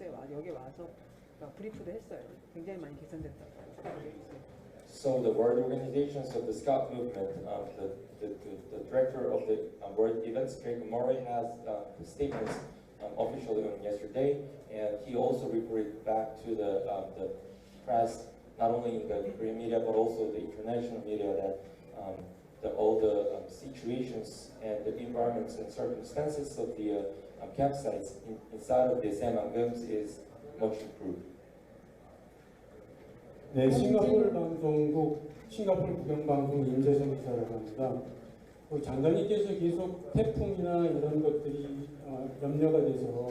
왔어요. 와- 여기 와서 막 브리프도 했어요. 굉장히 많이 개선됐다고 얘기했어요. So the world organizations of the Scout movement, um, the, the, the, the director of the um, world events, Craig Murray, has uh, statements um, officially on yesterday, and he also reported back to the, um, the press, not only in the Korean media but also the international media, that um, the, all the um, situations and the environments and circumstances of the uh, um, campsites in, inside of the Samangums is much improved. 네, 싱가포르 방송국 싱가포르 국영방송 임재성 기사라고 합니다. 그 장관님께서 계속 태풍이나 이런 것들이 어, 염려가 돼서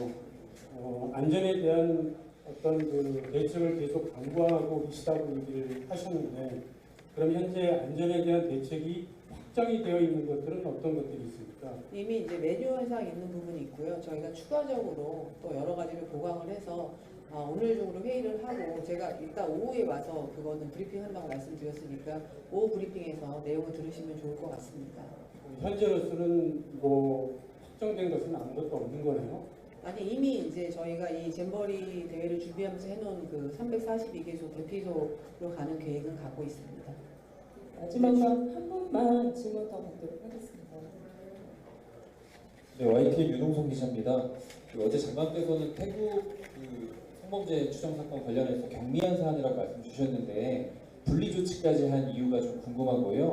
어, 안전에 대한 어떤 그 대책을 계속 강구하고 계시다고 얘기를 하셨는데 그럼 현재 안전에 대한 대책이 확정이 되어 있는 것들은 어떤 것들이 있습니까? 이미 이제 매뉴얼상 있는 부분이 있고요. 저희가 추가적으로 또 여러 가지를 보강을 해서 아, 오늘 중으로 회의를 하고 제가 이따 오후에 와서 그거는 브리핑 한다고 말씀드렸으니까 오후 브리핑에서 내용을 들으시면 좋을 것 같습니다. 현재로서는 뭐 확정된 것은 아무것도 없는 거네요. 아니 이미 이제 저희가 이 잼버리 대회를 준비하면서 해놓은 그 342개소 대피소로 가는 계획은 갖고 있습니다. 마지막으로 한 분만 질문 더 받도록 하겠습니다. 네, YTN 유동성 기자입니다. 그 어제 장관께서는 태국 그 성범죄 추정 사건 관련해서 경미한 사안이라고 말씀 주셨는데 분리 조치까지 한 이유가 좀 궁금하고요.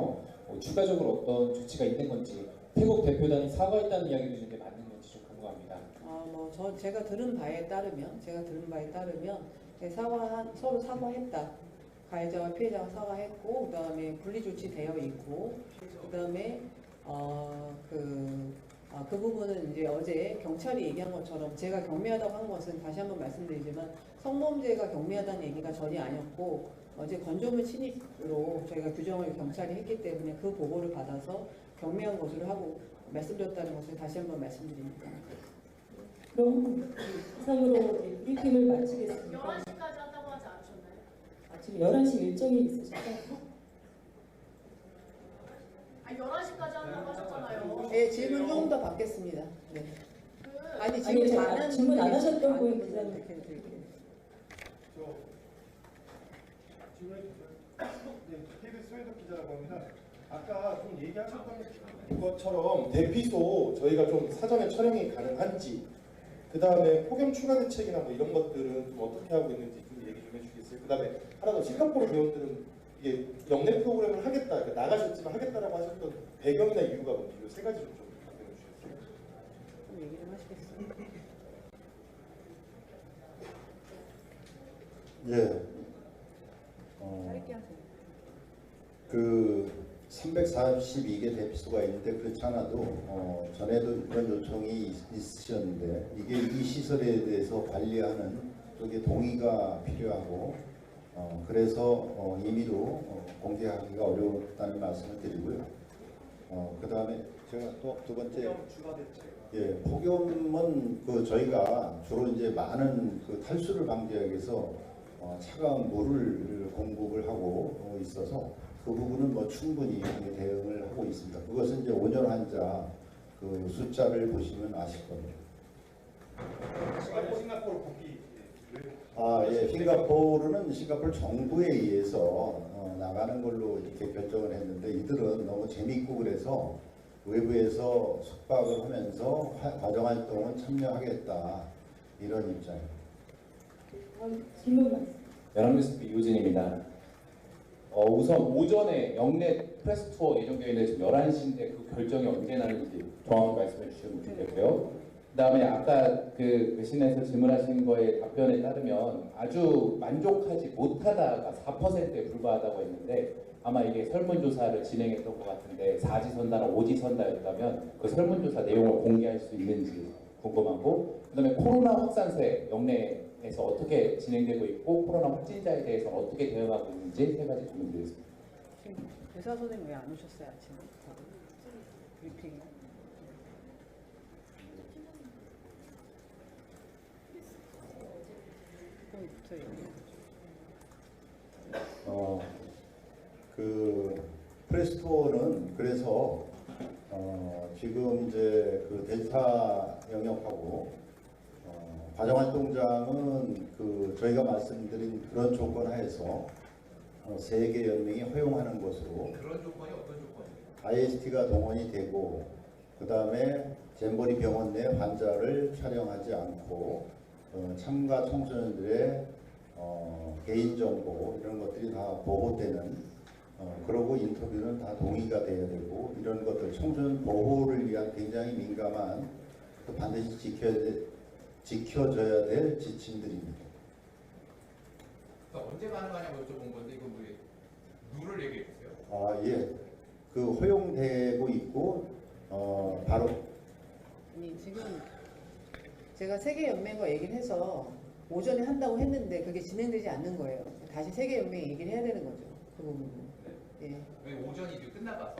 어, 추가적으로 어떤 조치가 있는 건지 태국 대표단이 사과했다는 이야기도 있는데 맞는 건지 좀 궁금합니다. 아, 뭐, 저, 제가 들은 바에 따르면, 제가 들은 바에 따르면, 네, 사과한, 서로 사과했다. 가해자와 피해자가 사과했고, 그 다음에 분리조치 되어 있고, 그 다음에, 어, 그, 아, 그 부분은 이제 어제 경찰이 얘기한 것처럼 제가 경미하다고 한 것은 다시 한번 말씀드리지만 성범죄가 경미하다는 얘기가 전혀 아니었고 어제 건조물 침입으로 저희가 규정을 경찰이 했기 때문에 그 보고를 받아서 경미한 것으로 하고 말씀드렸다는 것을 다시 한번 말씀드립니다. 그럼 이상으로 이 브리핑을 마치겠습니다. 지금 11시 일정이 있으시죠? 아 11시까지 한다고 하셨잖아요. 예, 질문 조금 더 받겠습니다. 네. 그 아니, 질문 아니, 잘하는 질문 안 분들이 분 분들한테 기자님. 이렇게 드릴게요. 저 질문해 주세요. 네, KBS 소혜덕 기자라고 합니다. 아까 좀 얘기하셨던 것처럼 대피소 저희가 좀 사전에 촬영이 가능한지 그 다음에 폭염 추가 대책이나 뭐 이런 것들은 좀 어떻게 하고 있는지 좀 얘기 좀 해주시겠어요? 그 다음에 하나 더 싱가포르 대원들은 이게 영내 프로그램을 하겠다, 그러니까 나가셨지만 하겠다라고 하셨던 배경이나 이유가 뭔지 이 세 가지 좀좀 답변해 주시겠어요? 좀 얘기 좀 하시겠어요? 예. 어. 그 342개 대피소가 있는데 그렇지 않아도 어, 전에도 이런 요청이 있- 있으셨는데 이게 이 시설에 대해서 관리하는 쪽에 동의가 필요하고 어, 그래서 어, 임의로 어, 공개하기가 어려웠다는 말씀을 드리고요. 어, 그 다음에 제가 또 두 번째. 예, 폭염은 그 저희가 주로 이제 많은 그 탈수를 방지하기 위해서 어, 차가운 물을 공급을 하고 어, 있어서 그 부분은 뭐 충분히 대응을 하고 있습니다. 그것은 이제 온열 환자 그 숫자를 보시면 아실 겁니다. 싱가포르 복귀 아, 예, 싱가포르는 싱가포르 정부에 의해서 어, 나가는 걸로 이렇게 결정을 했는데 이들은 너무 재미있고 그래서 외부에서 숙박을 하면서 화- 과정 활동은 참여하겠다 이런 입장입니다. 질문. 연합뉴스 이우진입니다. 어, 우선 오전에 영내 프레스 투어 예정되어 있는데 지금 11시인데 그 결정이 언제 나는지 정확히 말씀해 주시면 좋겠고요. 그 다음에 아까 그 외신에서 질문하신 거에 답변에 따르면 아주 만족하지 못하다가 4%에 불과하다고 했는데 아마 이게 설문조사를 진행했던 것 같은데 사지선다나 오지선다였다면 그 설문조사 내용을 공개할 수 있는지 궁금하고 그 다음에 코로나 확산세 영내에서 어떻게 진행되고 있고 코로나 확진자에 대해서 어떻게 대응하고 있는지 세 가지 질문 드리겠습니다. 지금 의사 선생님 왜 안 오셨어요 아침에? 브리핑. 그럼부터 얘기해. 어, 그 프레스토어는 그래서 어, 지금 이제 그 델타 영역하고 어, 과정활동장은 그 저희가 말씀드린 그런 조건 하에서 어, 세계 연맹이 허용하는 것으로 그런 조건이 어떤 조건이에요? IST가 동원이 되고 그 다음에 잼버리 병원 내 환자를 촬영하지 않고 어, 참가 청소년들의 어, 개인정보 이런 것들이 다 보호되는 어, 그러고 인터뷰는 다 동의가 돼야 되고 이런 것들 청소년 보호를 위한 굉장히 민감한 또 반드시 지켜야 돼, 지켜져야 될 지침들입니다. 그러니까 언제 가능하냐고 여쭤본 건데 이거 왜 룰을 얘기해 주세요. 아 예, 그 허용되고 있고 어, 바로 아니 지금 제가 세계연맹과 얘기를 해서 오전에 한다고 했는데 그게 진행되지 않는 거예요. 다시 세계연맹 얘기를 해야 되는 거죠. 그 부분은. 예. 왜 오전이 이제 끝나가서?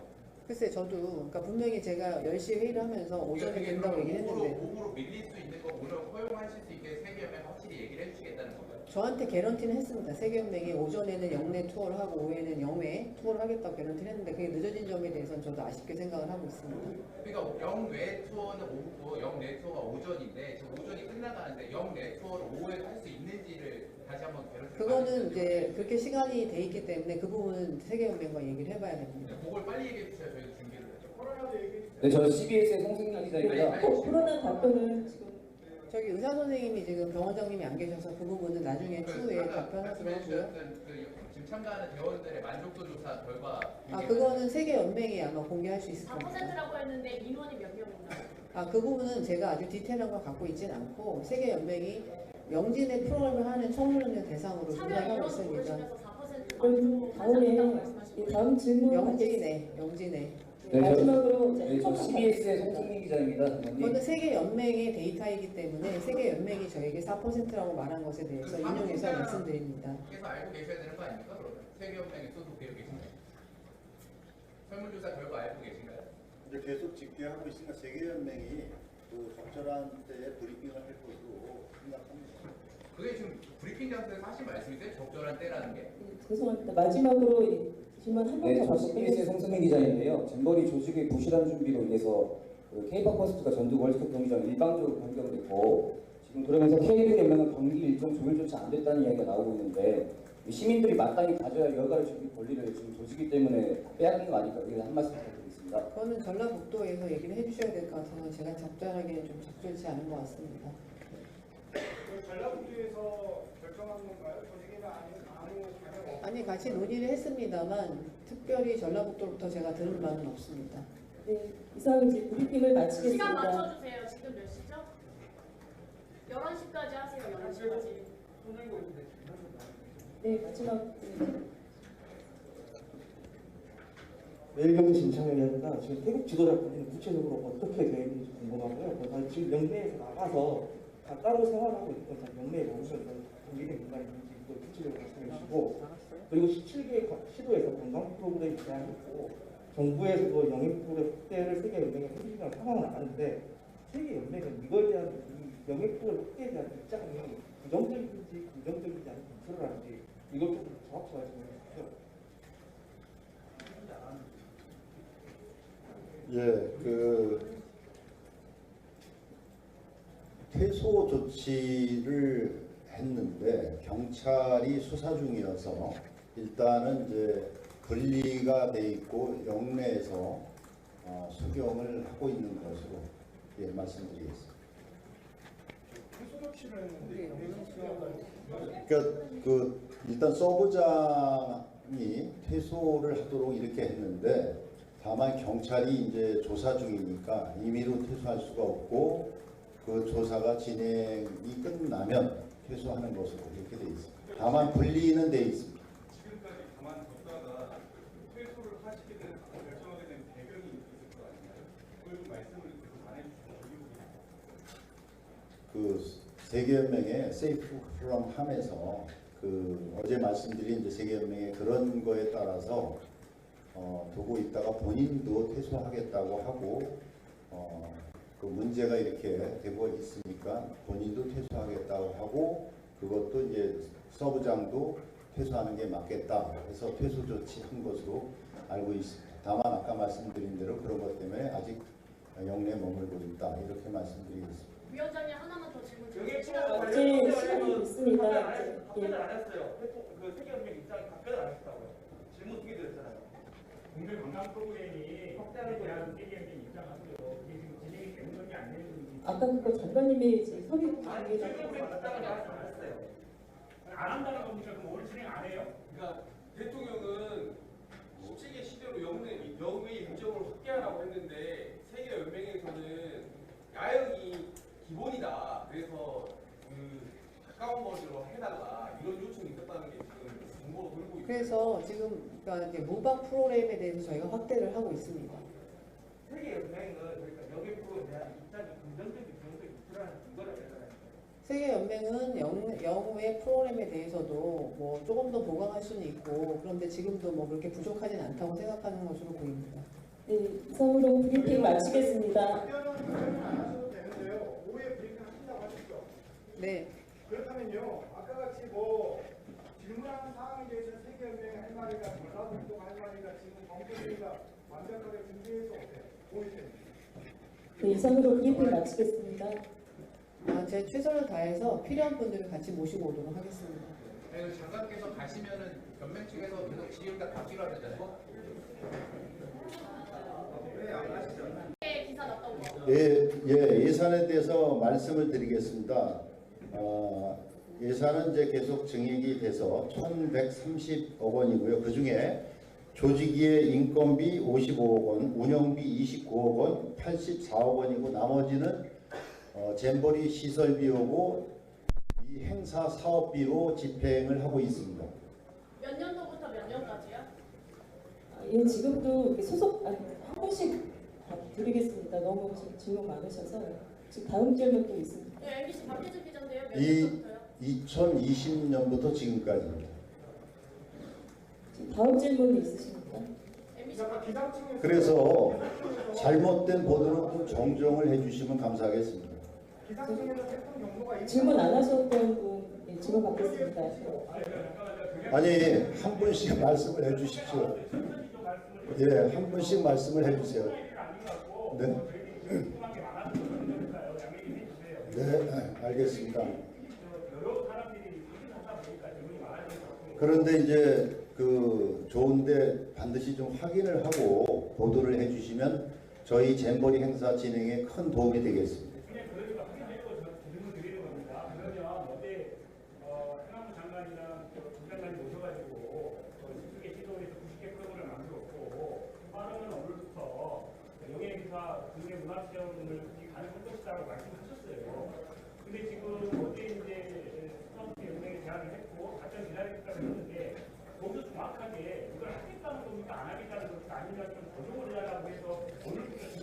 글쎄 저도 그러니까 분명히 제가 10시 회의를 하면서 오전에 그게 된다고 얘기를 했는데 몸으로 밀릴 수 있는 거 오늘 허용하실 수 있게 세계연맹 확실히 얘기를 해주시겠다는 거예요. 저한테 개런티는 했습니다. 세계연맹이 오전에는 영내 투어를 하고 오후에는 영외 투어를 하겠다고 개런티를 했는데 그게 늦어진 점에 대해서는 저도 아쉽게 생각을 하고 있습니다. 그러니까 영외 투어는 오후고 영내 투어가 오전인데 지금 오전이 끝나가는데 영내 투어를 오후에 할 수 있는지를 다시 한번 개런티 그거는 이제 그렇게 시간이 돼 있기 때문에 그 부분은 세계연맹과 얘기를 해봐야 됩니다. 그걸 빨리 얘기해 주셔야 저희 준비를 하죠. 네, 저는 CBS의 송승현 기자입니다. 코- 코로나 답변을 지금 저기 의사 선생님이 지금 병원장님이 안 계셔서 그 부분은 나중에 추후에 아까 답변하도록 말씀해 하고요. 그 지금 참가하는 대원들의 만족도 조사 결과 아 그거는 세계 연맹이 아마 공개할 수 있을 겁니다. 4%라고 했는데 인원이 몇 명인가요? 아 그 부분은 제가 아주 디테일한 걸 갖고 있지는 않고 세계 연맹이 영진의 프로그램을 하는 청소년들 대상으로 참여 인원 있습니다. 고르시면서 4% 그럼 다음에 이 다음 질문 영진에 영진에 네, 저- 마지막으로 이제 네, 저 CBS의 송승민 기자입니다. 그거는 의원님. 세계 연맹의 데이터이기 때문에 세계 연맹이 저에게 4%라고 말한 것에 대해서 그 인용해서 말씀드립니다. 그래서 알고 계셔야 되는 거 아닙니까 그러면 세계연맹에 소속되어 계신가요? 설문조사 결과 알고 계신가요? 이제 계속 집계하고 있으니까 세계연맹이 그 적절한 때에 브리핑을 할 것으로 생각합니다. 그게 지금 브리핑 장소에서 하신 말씀이세요? 적절한 때라는 게? 네, 죄송합니다. 마지막으로 이 질문 한번 네, 더저 CBS의 송승민 기자인데요. 잼버리 조직의 부실한 준비로 인해서 그 K-팝 콘서트가 전국 월드컵 경기장 일방적으로 변경됐고 지금 그러면서 K리그 연맹은 경기 일정 조율조차 안 됐다는 이야기가 나오고 있는데 이 시민들이 마땅히 가져야 여가를 즐길 권리를 지금 조직이 때문에 빼앗긴 거 아닐까? 그래서 한 말씀 부탁드리겠습니다. 그거는 전라북도에서 얘기를 해주셔야 될 것 같아서 제가 답변하기는 좀 적절치 않은 것 같습니다. 전라북도에서 결정한 건가요? 조직이나 아니면 아니 같이 논의를 했습니다만 특별히 전라북도로부터 제가 들은 바는 없습니다. 네, 이상 이제 브리핑을 시간 마치겠습니다. 맞춰주세요. 지금 몇 시죠? 11시까지 하세요. 11시까지. 네, 마지막 네. 매일경제 진창회의가 지금 태국 지도자분이 구체적으로 어떻게 되어 있는지 궁금하고요. 지금 영내에서 나가서 다 따로 생활하고 있고 영내에 오면서 공개된 있는 구체적으로 말씀해 주시고 그리고 17개 시도에서 관광 프로그램이 제한했고 정부에서도 영입 프로그램 확대를 세계 연맹에 해주시는 상황은 아는데 세계 연맹은 이거에 대한 이 영입 프로그램 확대에 대한 입장이 부정적인지 긍정적인지 아니면 검토를 하는지 이걸 좀 정확히 말씀해 주십시오. 예, 그 퇴소 조치를 했는데 경찰이 수사 중이어서 일단은 이제 분리가 돼 있고 영내에서 어, 수경을 하고 있는 것으로 예, 말씀드리겠습니다. 그러니까 그 일단 서부장이 퇴소를 하도록 이렇게 했는데 다만 경찰이 이제 조사 중이니까 임의로 퇴소할 수가 없고 그 조사가 진행이 끝나면 퇴소하는 것으로 이렇게 돼 있습니다. 다만 분리는 돼 있습니다. 지금까지 가만뒀다가 퇴소를 하시게 된 결정하게 된 배경이 있을 거 아닌가요? 좀 말씀을 계속 안 해주시죠. 그 세계연맹의 세이프 프롬 함에서 그 어제 말씀드린 이제 세계연맹의 그런 거에 따라서 어, 두고 있다가 본인도 퇴소하겠다고 하고 어, 그 문제가 이렇게 되고 있으니까 본인도 퇴소하겠다고 하고 그것도 이제 서부장도 퇴소하는 게 맞겠다 해서 퇴소 조치한 것으로 알고 있습니다. 다만 아까 말씀드린 대로 그런 것 때문에 아직 영내에 머물고 있다 이렇게 말씀드리겠습니다. 위원장님 하나만 더 질문 드릴게요. 시간이 있습니다. 이제. 예. 답변을 안 했어요. 그 세계연맹 입장에 답변을 안 했다고요. 질문 두개 드렸잖아요. 국내 관광 프로그램이 확대하는 대한 세계연맹 입장하고요. 아까 그거 장관님이 입장을 말씀 안 했어요. 안 한다는 겁니까? 그럼 오늘 진행 안 해요? 그러니까 대통령은 17개 시대로 영내 영의 인정을 확대하라고 했는데 세계 연맹에서는 야영이 기본이다. 그래서 그 가까운 거리로 해달라 이런 요청이 있었다는 게 지금 정보가 돌고 있어요. 그래서 지금 그러니까 이제 무박 프로그램에 대해서 저희가 확대를 하고 있습니다. 세계 연맹은 여기 프로에 대한 입장이 긍정적인 부정적인 있으라는 근거를 내잖아요. 세계연맹은 영, 영의 프로그램에 대해서도 뭐 조금 더 보강할 수는 있고 그런데 지금도 뭐 그렇게 부족하진 않다고 생각하는 것으로 보입니다. 네, 이상으로 브리핑 마치겠습니다. 네, 그렇다면요. 아까 같이 뭐 질문하는 사항에 대해서 세계연맹 할 말이가 전라북도 할 말이가 지금 정부가 완벽하게 준비해서 오세요. 때. 네, 이상으로 브리핑 마치겠습니다. 아, 제 최선을 다해서 필요한 분들을 같이 모시고 오도록 하겠습니다. 네, 장관께서 가시면은 연맹 측에서 계속 지휘가 기사 났다고. 예, 예, 예산에 대해서 말씀을 드리겠습니다. 어, 예산은 이제 계속 증액이 돼서 1,130억 원이고요. 그 중에 조직위의 인건비 55억 원, 운영비 29억 원, 84억 원이고 나머지는 어, 잼버리 시설비용고 이 행사 사업비로 집행을 하고 있습니다. 몇 년도부터 몇 년까지요? 아, 예, 지금도 소속 아니, 한 번씩 다 드리겠습니다. 너무 질문 많으셔서 지금 다음 질문 또 있습니다. 네, MBC 박혜준 기자인데요. 몇이 년도부터요? 2020년부터 지금까지입니다. 다음 질문 있으십니까? 그래서 잘못된 보도는 좀 정정을 해주시면 감사하겠습니다. 질문 안 하셨던 분 예, 질문 받겠습니다. 아니 한 분씩 말씀을 해주십시오. 예, 한 분씩 말씀을 해주세요. 네. 네, 알겠습니다. 그런데 이제 그 좋은데 반드시 좀 확인을 하고 보도를 해주시면 저희 잼버리 행사 진행에 큰 도움이 되겠습니다. 그냥 그러니까 확인하고 질문 드리는 겁니다. 그러면 어제 어, 해남부 장관이랑 그 부장관이 오셔가지고 어, 12개 시도에서 90개 프로그램을 만들었고 빠르면 오늘부터 영예 행사 국내 문화 체험을 가능할 것이라고 말씀하셨어요. 근데 지금 어제 이제 스타트 연맹에 제안을 했고 답변 기다리겠다고 했는데 거기서 정확하게 이걸 하겠다는 겁니까 안 하겠다는 겁니까 아니면 좀 조정을 해달라고 해서 오늘부터 진행이 안 되는 겁니까? 그걸 자세히 얘기해 주세요.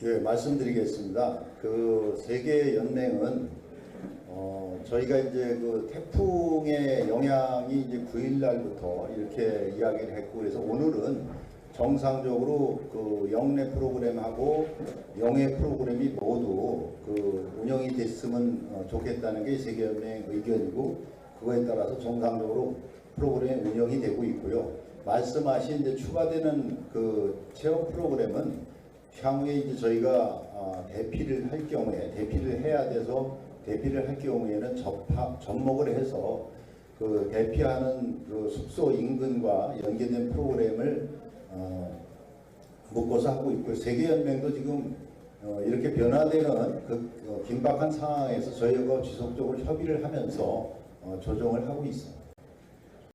예, 말씀드리겠습니다. 그 세계 연맹은 어, 저희가 이제 그 태풍의 영향이 이제 9일 날부터 이렇게 이야기를 했고 그래서 오늘은 정상적으로 그 영내 프로그램하고 영해 프로그램이 모두 그 운영이 됐으면 어, 좋겠다는 게 세계 연맹 의견이고 그거에 따라서 정상적으로 프로그램이 운영이 되고 있고요. 말씀하신 이제 추가되는 그 체험 프로그램은 향후에 이제 저희가 아, 대피를 할 경우에 대피를 해야 돼서 대피를 할 경우에는 접합 접목을 해서 그 대피하는 그 숙소 인근과 연계된 프로그램을 어, 묶어서 하고 있고요. 세계 연맹도 지금 어, 이렇게 변화되는 그 어, 긴박한 상황에서 저희가 지속적으로 협의를 하면서 어, 조정을 하고 있습니다.